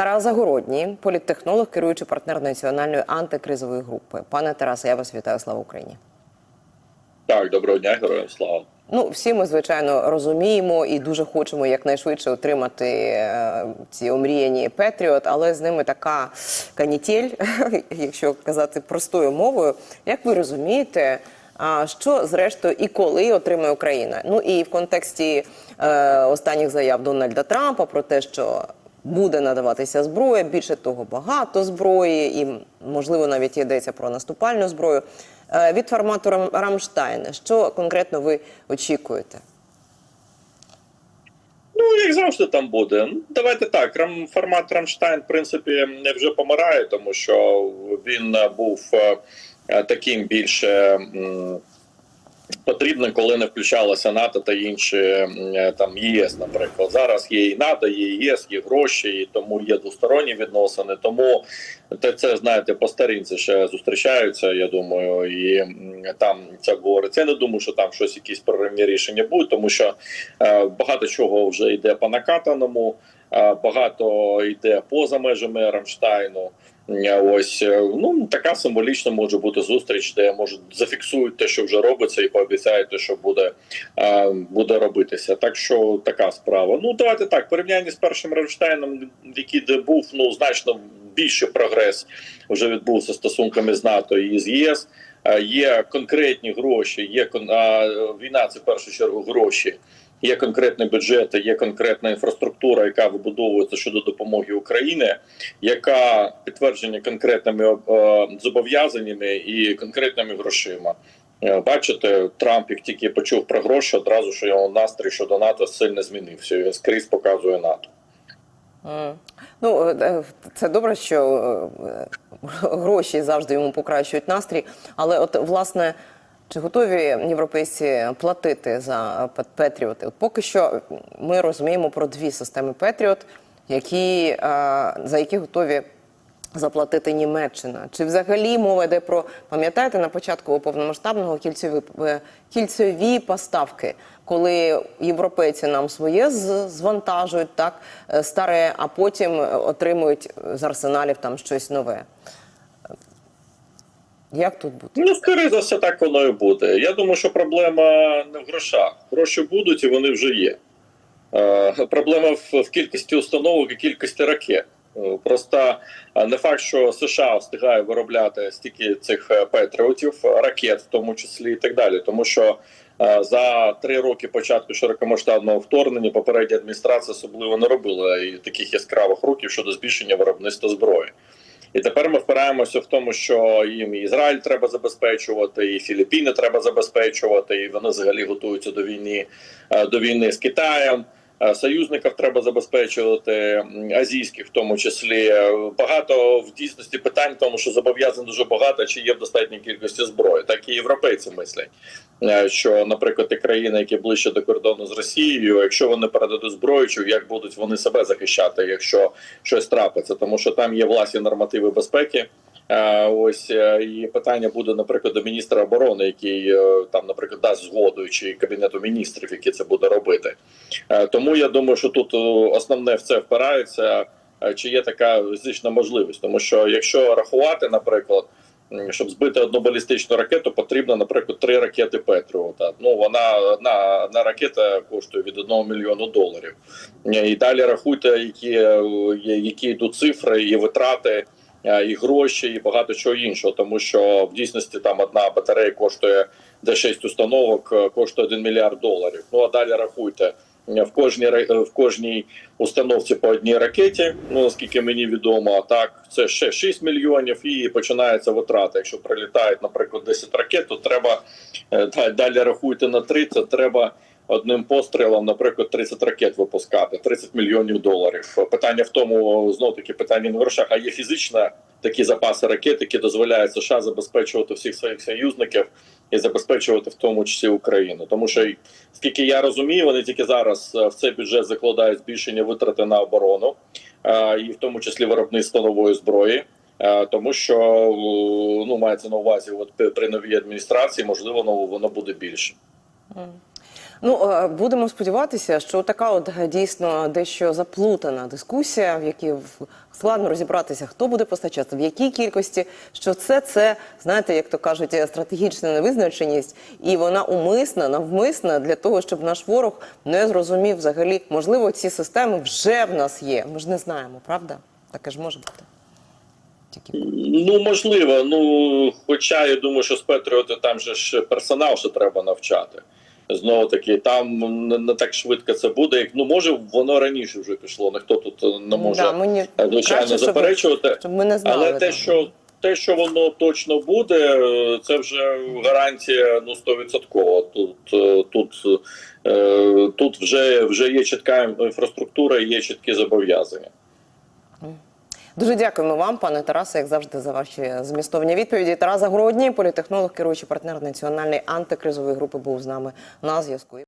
Тарас Загородній, політтехнолог, керуючий партнер національної антикризової групи. Пане Тарасе, я вас вітаю. Слава Україні. Так, доброго дня, героям слава. Ну, всі ми звичайно розуміємо і дуже хочемо якнайшвидше отримати е, ці омріяні Петріот, але з ними така канітель, якщо казати простою мовою. Як ви розумієте, що зрештою і коли отримає Україна? Ну і в контексті е, останніх заяв Дональда Трампа про те, що буде надаватися зброя, більше того, багато зброї, і можливо навіть йдеться про наступальну зброю. Е, Від формату Рам- Рамштайн, що конкретно ви очікуєте? Ну, як завжди там буде. Ну, давайте так. Формат Рамштайн, в принципі, не вже помирає, тому що він був е, таким більше. Потрібно, коли не включалося НАТО та інші е, там ЄС, наприклад. Зараз є і НАТО, є і ЄС, є гроші, і тому є двосторонні відносини. Тому це знаєте, по старинці ще зустрічаються. Я думаю, і там це говориться. Я не думаю, що там щось якісь проривні рішення будуть, тому що е, багато чого вже йде по накатаному, багато йде поза межами Рамштайну. Е, Ось е, ну така символічна може бути зустріч, де може зафіксують те, що вже робиться, і пообіцяють те, що буде, е, буде робитися. Так що така справа. Ну давайте так. Порівнянні з першим Рамштайном, який де був ну значно більший прогрес вже відбувся стосунками з НАТО і з ЄС. Є конкретні гроші, є війна. Це в першу чергу гроші. Є конкретні бюджети, є конкретна інфраструктура, яка вибудовується щодо допомоги Україні, яка підтверджена конкретними е, зобов'язаннями і конкретними грошима. Е, Бачите, Трамп, як тільки почув про гроші, одразу що його настрій щодо НАТО сильно змінився. Він скрізь показує НАТО. Ну, е, е, це добре, що гроші завжди йому покращують настрій. Але, от, власне, чи готові європейці платити за Пет- Петріоти? От поки що ми розуміємо про дві системи Петріот, які, е, за які готові заплатити Німеччина. Чи взагалі мова йде про пам'ятаєте на початку повномасштабного кільцеві, е, кільцеві поставки, коли європейці нам своє звантажують так е, старе, а потім отримують з арсеналів там щось нове. Як тут бути? Ну, скоріше за все, так воно і буде. Я думаю, що проблема не в грошах. Гроші будуть і вони вже є. Е, проблема в, в кількості установок і кількості ракет. Е, Просто е, не факт, що США встигає виробляти стільки цих е, патріотів, ракет, в тому числі і так далі. Тому що е, за три роки початку широкомасштабного вторгнення попередня адміністрація особливо не робила таких яскравих років щодо збільшення виробництва зброї. І тепер ми впираємося в тому, що їм і Ізраїль треба забезпечувати, і Філіппіни треба забезпечувати, і вони взагалі готуються до війни е, до війни з Китаєм. Е, Союзників треба забезпечувати азійських, в тому числі Е, багато в дійсності питань, тому що зобов'язань дуже багато, чи є в достатній кількості зброї. Так і європейці мислять, е, що, наприклад, ті країни, які ближче до кордону з Росією, якщо вони передадуть зброю, чи як будуть вони себе захищати, якщо щось трапиться, тому що там є власні нормативи безпеки. Е, Ось е, і питання буде, наприклад, до міністра оборони, який е, там, наприклад, дасть згоду, чи кабінету міністрів, який це буде робити. Тому я думаю, що тут основне в це впирається, чи є така фізична можливість, тому що якщо рахувати, наприклад. Щоб збити одну балістичну ракету, потрібно, наприклад, три ракети Петріота. Ну вона одна, одна ракета коштує від 1 мільйону доларів. І далі рахуйте, які, які йдуть цифри і витрати і гроші, і багато чого іншого, тому що в дійсності там одна батарея коштує де 6 установок, е, коштує 1 мільярд доларів. Ну а далі рахуйте. е, В кожній в кожній установці по одній ракеті, ну наскільки мені відомо, так це ще 6 мільйонів, і починається витрата. Якщо прилітають, наприклад, 10 ракет, то треба е, далі рахуйте на 3, це треба одним пострілом, наприклад, 30 ракет випускати, 30 мільйонів доларів. Питання в тому, знов таки питання не в грошах, а є фізична такі запаси ракет, які дозволяють США забезпечувати всіх своїх союзників і забезпечувати в тому числі Україну. Тому що скільки я розумію, вони тільки зараз е, в цей бюджет закладають збільшення витрати на оборону, е, і в тому числі виробництво нової зброї. Е, Тому що ну мається на увазі, от при- новій адміністрації можливо воно буде більше. Ну е, будемо сподіватися, що така от е, дійсно дещо заплутана дискусія, в якій складно розібратися, хто буде постачати, в якій кількості, що це це знаєте, як то кажуть, е, стратегічна невизначеність, і вона умисна, навмисна для того, щоб наш ворог не зрозумів взагалі, можливо, ці системи вже в нас є. Ми ж не знаємо, правда? Таке ж може бути. Ну, можливо. Ну, хоча я думаю, що з Петріоти там же ж персонал ще треба навчати. Знову таки, там не, так швидко це буде. Як ну може воно раніше вже пішло. Ніхто тут е, не може да, мені звичайно краще, заперечувати. щоб ми не знали. Але те, так. що те, що воно точно буде, е, це вже гарантія ну 100%. Тут е, тут, тут вже, вже є чітка інфраструктура, і є чіткі зобов'язання. Дуже дякуємо вам, пане Тарасе, як завжди, за ваші змістовні відповіді. Тараса Загородній, політехнолог, керуючий партнер національної антикризової групи, був з нами на зв'язку.